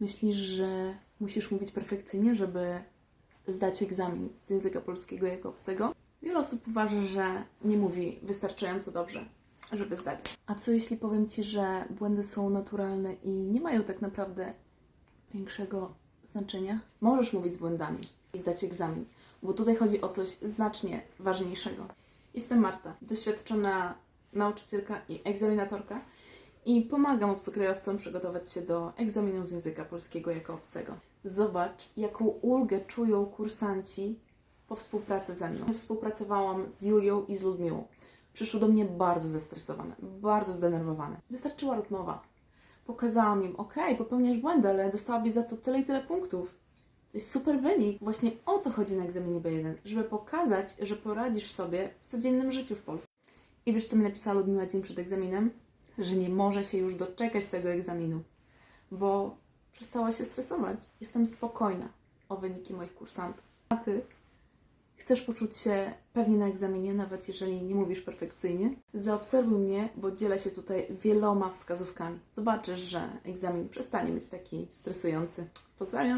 Myślisz, że musisz mówić perfekcyjnie, żeby zdać egzamin z języka polskiego jako obcego? Wiele osób uważa, że nie mówi wystarczająco dobrze, żeby zdać. A co jeśli powiem Ci, że błędy są naturalne i nie mają tak naprawdę większego znaczenia? Możesz mówić z błędami i zdać egzamin, bo tutaj chodzi o coś znacznie ważniejszego. Jestem Marta, doświadczona nauczycielka i egzaminatorka i pomagam obcokrajowcom przygotować się do egzaminu z języka polskiego jako obcego. Zobacz, jaką ulgę czują kursanci po współpracy ze mną. Współpracowałam z Julią i z Ludmiłą. Przyszły do mnie bardzo zestresowane, bardzo zdenerwowane. Wystarczyła rozmowa. Pokazałam im, okej, popełniasz błędy, ale dostałabyś za to tyle i tyle punktów. To jest super wynik. Właśnie o to chodzi na egzaminie B1, żeby pokazać, że poradzisz sobie w codziennym życiu w Polsce. I wiesz, co mi napisała Ludmiła dzień przed egzaminem? Że nie może się już doczekać tego egzaminu, bo przestała się stresować. Jestem spokojna o wyniki moich kursantów. A ty? Chcesz poczuć się pewnie na egzaminie, nawet jeżeli nie mówisz perfekcyjnie? Zaobserwuj mnie, bo dzielę się tutaj wieloma wskazówkami. Zobaczysz, że egzamin przestanie być taki stresujący. Pozdrawiam!